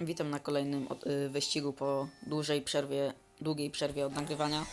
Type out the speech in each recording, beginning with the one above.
Witam na kolejnym y, wyścigu po dłużej przerwie, długiej przerwie od nagrywania.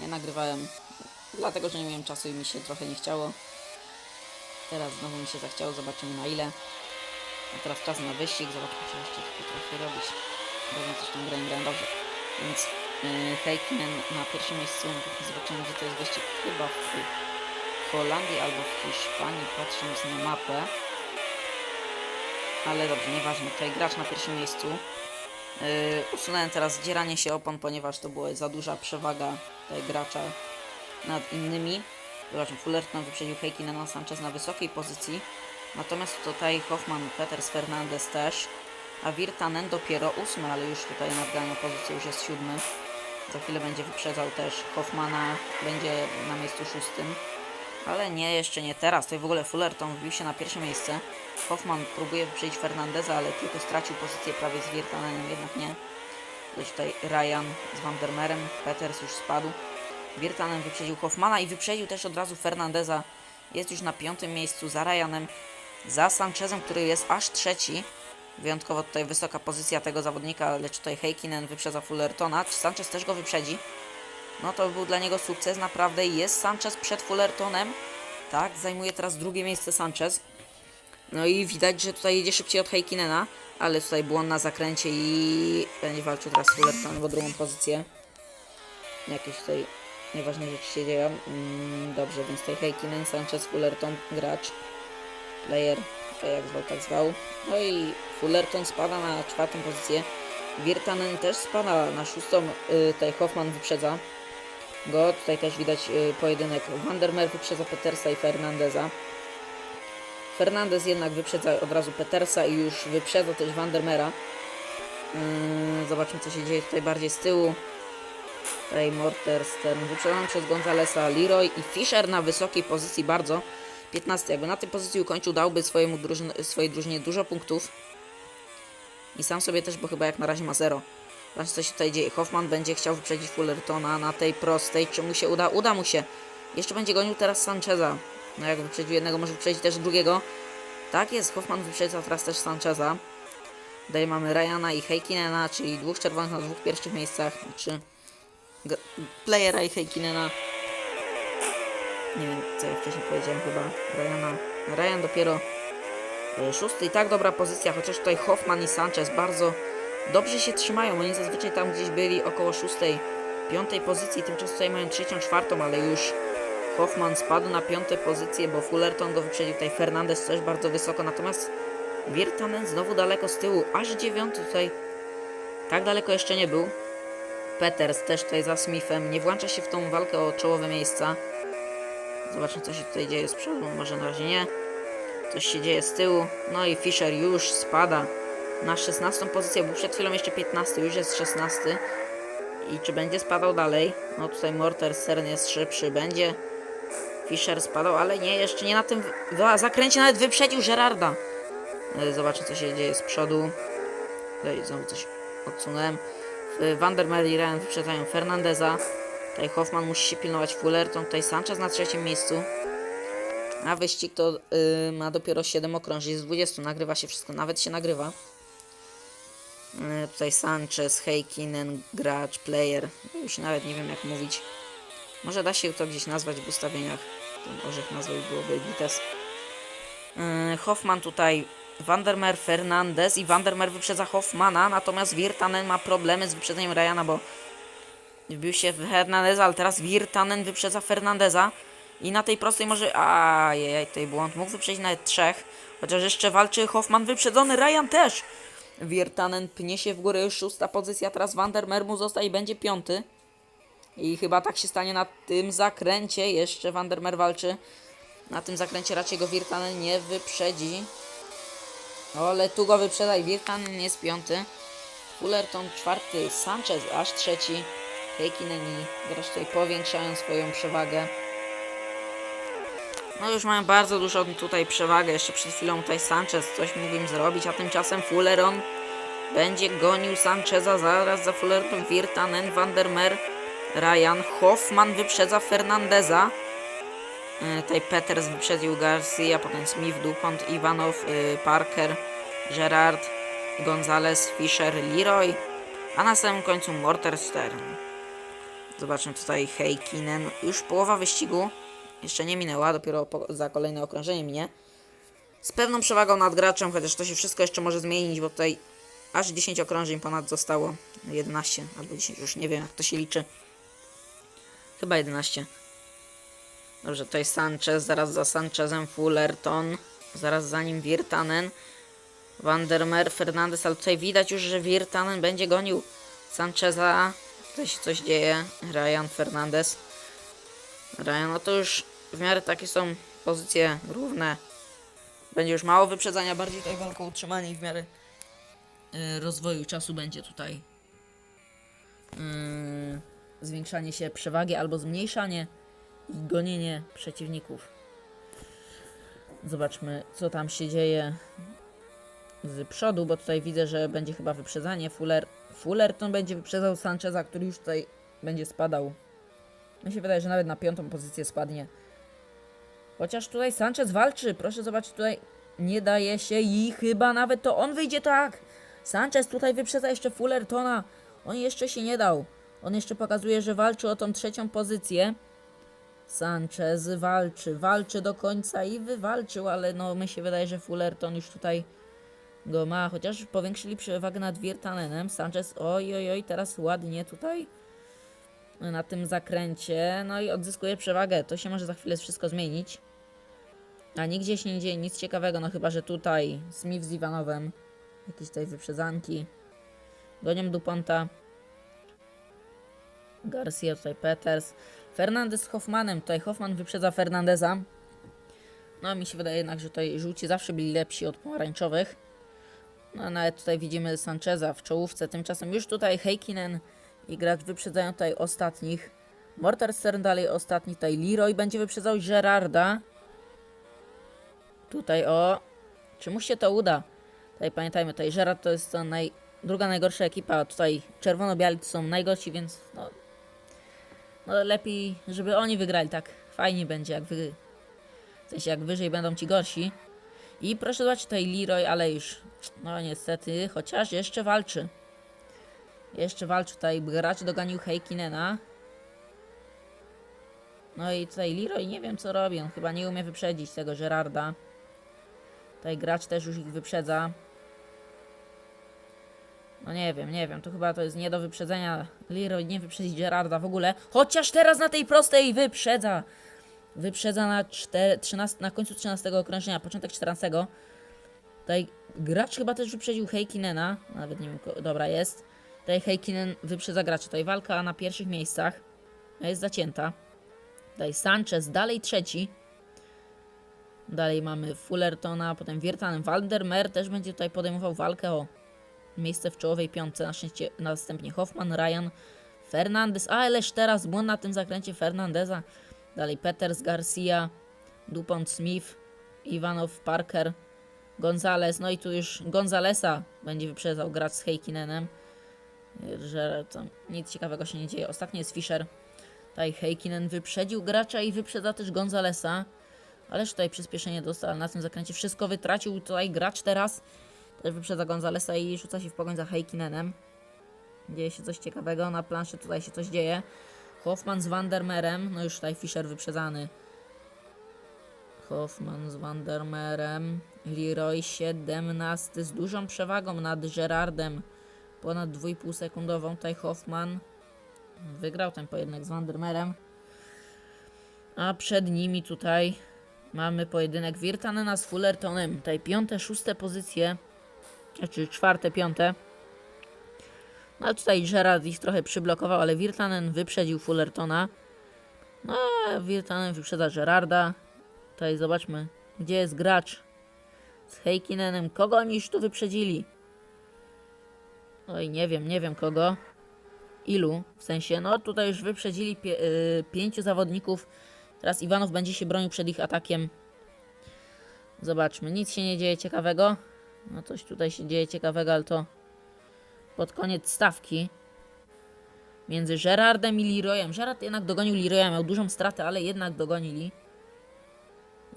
Nie nagrywałem, dlatego że nie miałem czasu i mi się trochę nie chciało. Teraz znowu mi się zachciało, zobaczymy na ile. A teraz czas na wyścig, zobaczmy co jeszcze tu potrafię robić. Dobrze, coś tam grałem, grałem dobrze. Więc yy, na pierwszym miejscu, zobaczymy gdzie to jest wyścig, chyba w Holandii albo w Hiszpanii, patrząc na mapę. Ale dobrze, nieważne. Tutaj gracz na pierwszym miejscu. Yy, usunąłem teraz zdzieranie się opon, ponieważ to była za duża przewaga tutaj gracza nad innymi. Zobaczmy, Fullerton wyprzedził Heikinena Sanchez na wysokiej pozycji. Natomiast tutaj Hoffman, Peters, Fernandez też. A Virtanen dopiero ósmy, ale już tutaj nadgania pozycję, już jest siódmy. Za chwilę będzie wyprzedzał też Hoffmana, będzie na miejscu szóstym. Ale nie, jeszcze nie teraz. Tutaj w ogóle Fullerton wbił się na pierwsze miejsce. Hoffman próbuje wyprzedzić Fernandeza, ale tylko stracił pozycję prawie z Wirtanenem, jednak nie. Lecz tutaj Ryan z Vandermerem, Peters już spadł. Wirtanen wyprzedził Hoffmana i wyprzedził też od razu Fernandeza. Jest już na piątym miejscu za Ryanem, za Sanchezem, który jest aż trzeci. Wyjątkowo tutaj wysoka pozycja tego zawodnika, lecz tutaj Heikkinen wyprzedza Fullertona. Czy Sanchez też go wyprzedzi? No to był dla niego sukces, naprawdę jest Sanchez przed Fullertonem. Tak, zajmuje teraz drugie miejsce Sanchez. No i widać, że tutaj jedzie szybciej od Heikinena, ale tutaj błąd na zakręcie i będzie walczył teraz z Fullertonem o drugą pozycję. Jakieś tutaj nieważne rzeczy się dzieją. Mm, dobrze, więc tutaj Heikinen, Sanchez, Fullerton, gracz, player, jak zwał, tak zwał. No i Fullerton spada na czwartą pozycję. Wirtanen też spada na szóstą, y, tutaj Hoffman wyprzedza go. Tutaj też widać y, pojedynek Vandermeer wyprzedza Petersa i Fernandeza. Fernandez jednak wyprzedza od razu Petersa i już wyprzedza też Vandermeera. Yy, zobaczmy co się dzieje tutaj bardziej z tyłu. Tutaj Morter, Stern wyprzedzony przez Gonzalesa, Leroy i Fischer na wysokiej pozycji bardzo. 15. Jakby na tej pozycji ukończył, dałby swojemu drużyn, swojej drużynie dużo punktów. I sam sobie też, bo chyba jak na razie ma 0. Zobaczcie co się tutaj dzieje. Hoffman będzie chciał wyprzedzić Fullertona na tej prostej. Czy mu się uda? Uda mu się. Jeszcze będzie gonił teraz Sancheza. No jak wyprzedził jednego, może wyprzedzić też drugiego. Tak jest, Hoffman wyprzedza teraz też Sancheza. Tutaj mamy Ryana i Heikinena, czyli dwóch czerwonych na dwóch pierwszych miejscach. Czy playera i Heikinena. Nie wiem, co ja wcześniej powiedziałem chyba. Ryana. Ryan dopiero e, szósty i tak dobra pozycja, chociaż tutaj Hoffman i Sanchez bardzo dobrze się trzymają. Oni zazwyczaj tam gdzieś byli około szóstej, piątej pozycji. Tymczasem tutaj mają trzecią, czwartą, ale już Hoffman spadł na piątą pozycję, bo Fullerton go wyprzedził. Tutaj Fernandez też bardzo wysoko, natomiast Wirtanen znowu daleko z tyłu, aż dziewiąty tutaj. Tak daleko jeszcze nie był. Peters też tutaj za Smithem. Nie włącza się w tą walkę o czołowe miejsca. Zobaczmy co się tutaj dzieje z przodu, może na razie nie. Coś się dzieje z tyłu. No i Fischer już spada na 16 pozycję, był przed chwilą jeszcze 15, już jest 16. I czy będzie spadał dalej? No tutaj Morter Stern jest szybszy, będzie. Fischer spadał, ale nie, jeszcze nie na tym zakręcie nawet wyprzedził Gerarda. E, Zobaczę co się dzieje z przodu. Tutaj znowu coś odsunąłem. Vandermeer i Ryan wyprzedzają Fernandeza. Tutaj Hoffman musi się pilnować Fullerton. Tutaj Sanchez na trzecim miejscu. A wyścig to y, ma dopiero 7 okrążeń z 20. Nagrywa się wszystko, nawet się nagrywa. Y, tutaj Sanchez, Heikkinen, gracz, player. No Już nawet nie wiem jak mówić. Może da się to gdzieś nazwać w ustawieniach. Ten orzech nazwy byłoby Gites. Yy, Hoffman tutaj, Vandermeer, Fernandez i Vandermeer wyprzedza Hoffmana, natomiast Wirtanen ma problemy z wyprzedzeniem Ryana, bo wbił się w Hernandeza, ale teraz Wirtanen wyprzedza Fernandeza i na tej prostej może... Ajajaj, tutaj błąd. Mógł wyprzedzić nawet trzech, chociaż jeszcze walczy Hoffman wyprzedzony, Ryan też! Wirtanen pnie się w górę, już szósta pozycja, teraz Vandermeer mu zostaje i będzie piąty. I chyba tak się stanie na tym zakręcie. Jeszcze Vandermeer walczy. Na tym zakręcie raczej go Wirtanen nie wyprzedzi. Ale tu go wyprzeda i Wirtanen jest piąty. Fullerton czwarty, Sanchez aż trzeci. Heikkinen i gracz tutaj powiększają swoją przewagę. No już mają bardzo dużo tutaj przewagę. Jeszcze przed chwilą tutaj Sanchez coś mógł im zrobić, a tymczasem Fulleron będzie gonił Sancheza zaraz za Fullerton, Wirtanen, Vandermeer, Ryan, Hoffman wyprzedza Fernandeza. E, Tutaj Peters wyprzedził Garcia, potem Smith, Dupont, Iwanow, y, Parker, Gerard. Gonzalez, Fischer, Leroy, a na samym końcu Mortenstern. Zobaczmy tutaj Heikkinen. Już połowa wyścigu jeszcze nie minęła, dopiero po, za kolejne okrążenie minie. Z pewną przewagą nad graczem, chociaż to się wszystko jeszcze może zmienić, bo tutaj aż 10 okrążeń ponad zostało. 11 albo 10, już nie wiem jak to się liczy. Chyba 11. Dobrze, tutaj Sanchez, zaraz za Sanchezem Fullerton, zaraz za nim Wirtanen, Vandermeer, Fernandez, ale tutaj widać już, że Wirtanen będzie gonił Sancheza. Tutaj się coś dzieje. Ryan Fernandez. Ryan, no to już w miarę takie są pozycje równe. Będzie już mało wyprzedzania, bardziej tutaj walką utrzymanie i w miarę y, rozwoju czasu będzie tutaj y, zwiększanie się przewagi albo zmniejszanie i gonienie przeciwników. Zobaczmy, co tam się dzieje z przodu, bo tutaj widzę, że będzie chyba wyprzedzanie. Fuller, Fullerton będzie wyprzedzał Sancheza, który już tutaj będzie spadał. Mi się wydaje, że nawet na piątą pozycję spadnie. Chociaż tutaj Sanchez walczy. Proszę zobaczyć, tutaj nie daje się i chyba nawet to on wyjdzie tak. Sanchez tutaj wyprzedza jeszcze Fullertona. On jeszcze się nie dał. On jeszcze pokazuje, że walczy o tą trzecią pozycję. Sanchez walczy, walczy do końca i wywalczył, ale no mi się wydaje, że Fullerton już tutaj go ma, chociaż powiększyli przewagę nad Wirtanenem. Sanchez, oj, oj, oj, teraz ładnie tutaj na tym zakręcie, no i odzyskuje przewagę. To się może za chwilę wszystko zmienić. A nigdzie się nie dzieje nic ciekawego, no chyba, że tutaj Smith z Iwanowem, jakieś tutaj wyprzedzanki. Gonią Duponta. Garcia, tutaj Peters. Fernandez z Hoffmanem. Tutaj Hoffman wyprzedza Fernandeza. No mi się wydaje jednak, że tutaj żółci zawsze byli lepsi od pomarańczowych. No nawet tutaj widzimy Sancheza w czołówce. Tymczasem już tutaj Heikkinen i gracz wyprzedzają tutaj ostatnich. Mortenstern dalej ostatni. Tutaj Leroy będzie wyprzedzał Gerarda. Tutaj o... Czy mu się to uda? Tutaj pamiętajmy, tutaj Gerard to jest naj... druga najgorsza ekipa. Tutaj czerwono-biali to są najgorsi, więc no... No lepiej, żeby oni wygrali, tak fajnie będzie, jak wy... W sensie, jak wyżej będą ci gorsi. I proszę zobaczyć tutaj Leroy, ale już... No niestety, chociaż jeszcze walczy. Jeszcze walczy tutaj, gracz doganił Heikkinena. No i tutaj Leroy nie wiem co robi, on chyba nie umie wyprzedzić tego Gerarda. Tutaj gracz też już ich wyprzedza. No nie wiem, nie wiem, to chyba to jest nie do wyprzedzenia. Leroy nie wyprzedzić Gerarda w ogóle. Chociaż teraz na tej prostej wyprzedza. Wyprzedza na, 4, 13, na końcu 13 okrążenia, początek 14. Tutaj gracz chyba też wyprzedził Heikkinena. Nawet nie wiem, dobra jest. Tutaj Heikkinen wyprzedza gracza. Tutaj walka na pierwszych miejscach jest zacięta. Tutaj Sanchez dalej trzeci. Dalej mamy Fullertona, potem Wirtanen. Waldermeer też będzie tutaj podejmował walkę o miejsce w czołowej piątce. Na szczęście następnie Hoffman, Ryan, Fernandez. Ależ teraz błąd na tym zakręcie Fernandeza. Dalej Peters, Garcia, Dupont, Smith, Iwanow, Parker, Gonzalez. No i tu już Gonzalesa będzie wyprzedzał gracz z Heikkinenem że to nic ciekawego się nie dzieje. Ostatni jest Fischer. Tutaj Heikkinen wyprzedził gracza i wyprzedza też Gonzalesa. Ależ tutaj przyspieszenie dostał, ale na tym zakręcie wszystko wytracił tutaj gracz teraz. Też wyprzedza Gonzalesa i rzuca się w pogoń za Heikkinenem. Dzieje się coś ciekawego, na planszy tutaj się coś dzieje. Hoffman z Vandermeerem, no już tutaj Fischer wyprzedzany. Hoffman z Vandermeerem. Leroy 17 z dużą przewagą nad Gerardem ponad 2,5 sekundową. Tutaj Hoffman wygrał ten pojedynek z Vandermeerem. A przed nimi tutaj mamy pojedynek Wirtanena z Fullertonem. Tutaj piąte, szóste pozycje, znaczy czwarte, piąte. No tutaj Gerard ich trochę przyblokował, ale Wirtanen wyprzedził Fullertona. No Wirtanen wyprzedza Gerarda. Tutaj zobaczmy, gdzie jest gracz z Heikkinenem. Kogo oni już tu wyprzedzili? Oj, nie wiem, nie wiem kogo. Ilu? W sensie, no tutaj już wyprzedzili pie, y, pięciu zawodników. Teraz Iwanow będzie się bronił przed ich atakiem. Zobaczmy, nic się nie dzieje ciekawego. No coś tutaj się dzieje ciekawego, ale to pod koniec stawki. Między Gerardem i Leroyem. Gerard jednak dogonił Leroya, miał dużą stratę, ale jednak dogonili.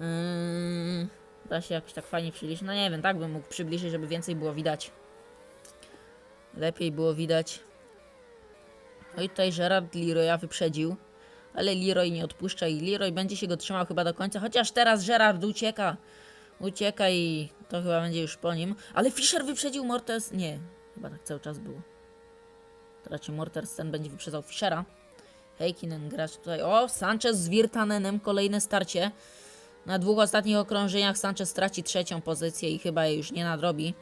Yy, da się jakoś tak fajnie przybliżyć. No nie wiem, tak bym mógł przybliżyć, żeby więcej było widać. Lepiej było widać. No i tutaj Gerard Leroya wyprzedził. Ale Leroy nie odpuszcza i Leroy będzie się go trzymał chyba do końca. Chociaż teraz Gerard ucieka. Ucieka i to chyba będzie już po nim. Ale Fischer wyprzedził Mortens. Nie, chyba tak cały czas było. To raczej Mortens ten będzie wyprzedzał Fischera. Heikkinen gracz tutaj. O, Sanchez z Wirtanenem. Kolejne starcie. Na dwóch ostatnich okrążeniach Sanchez straci trzecią pozycję i chyba jej już nie nadrobi.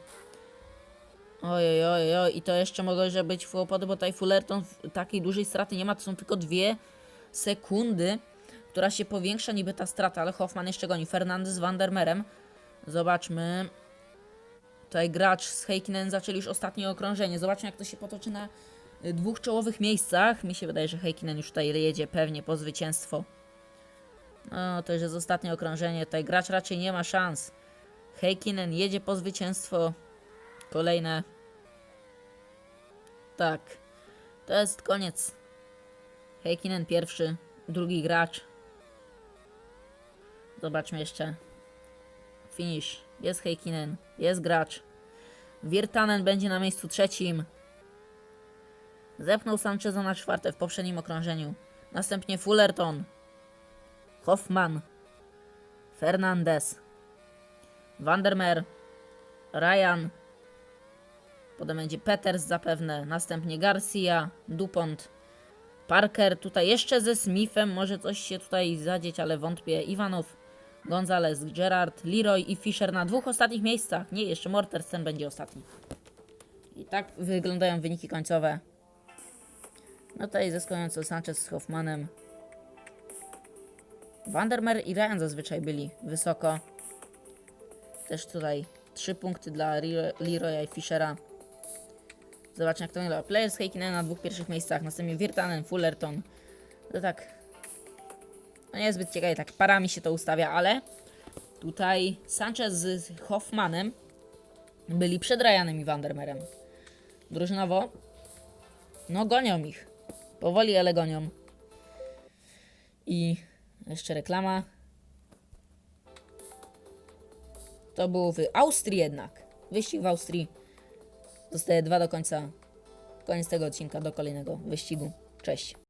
Ojej, ojej, oj, i to jeszcze mogą być kłopoty, bo tutaj Fullerton takiej dużej straty nie ma, to są tylko dwie sekundy, która się powiększa niby ta strata, ale Hoffman jeszcze goni. Fernandez z Vandermerem. Zobaczmy. Tutaj gracz z Heikkinen zaczęli już ostatnie okrążenie. Zobaczmy jak to się potoczy na y, dwóch czołowych miejscach. Mi się wydaje, że Heikkinen już tutaj jedzie pewnie po zwycięstwo. No, to już jest ostatnie okrążenie. Tutaj gracz raczej nie ma szans. Heikkinen jedzie po zwycięstwo. Kolejne. Tak. To jest koniec. Heikkinen pierwszy, drugi gracz. Zobaczmy jeszcze. Finish. Jest Heikkinen, jest gracz. Wirtanen będzie na miejscu trzecim. Zepnął Sancheza na czwarte w poprzednim okrążeniu. Następnie Fullerton. Hoffman. Fernandez. Vandermeer. Ryan. Potem będzie Peters zapewne. Następnie Garcia. Dupont. Parker. Tutaj jeszcze ze Smithem może coś się tutaj zadzieć, ale wątpię. Iwanow. Gonzalez, Gerard, Leroy i Fischer na dwóch ostatnich miejscach. Nie, jeszcze Mortensen będzie ostatni. I tak wyglądają wyniki końcowe. No tutaj zyskująco Sanchez z Hoffmanem. Vandermeer i Ryan zazwyczaj byli wysoko. Też tutaj trzy punkty dla Leroy- Leroya i Fischera. Zobaczmy jak to wygląda. Players Heikkinen na dwóch pierwszych miejscach, następnie Virtanen, Fullerton. To tak... No niezbyt ciekawie, tak parami się to ustawia, ale... Tutaj Sanchez z Hoffmanem byli przed Ryanem i Vandermeerem. Drużynowo, no gonią ich. Powoli, ale gonią. I jeszcze reklama. To był w Austrii jednak. Wyścig w Austrii. Zostaje dwa do końca. Koniec tego odcinka, do kolejnego wyścigu. Cześć.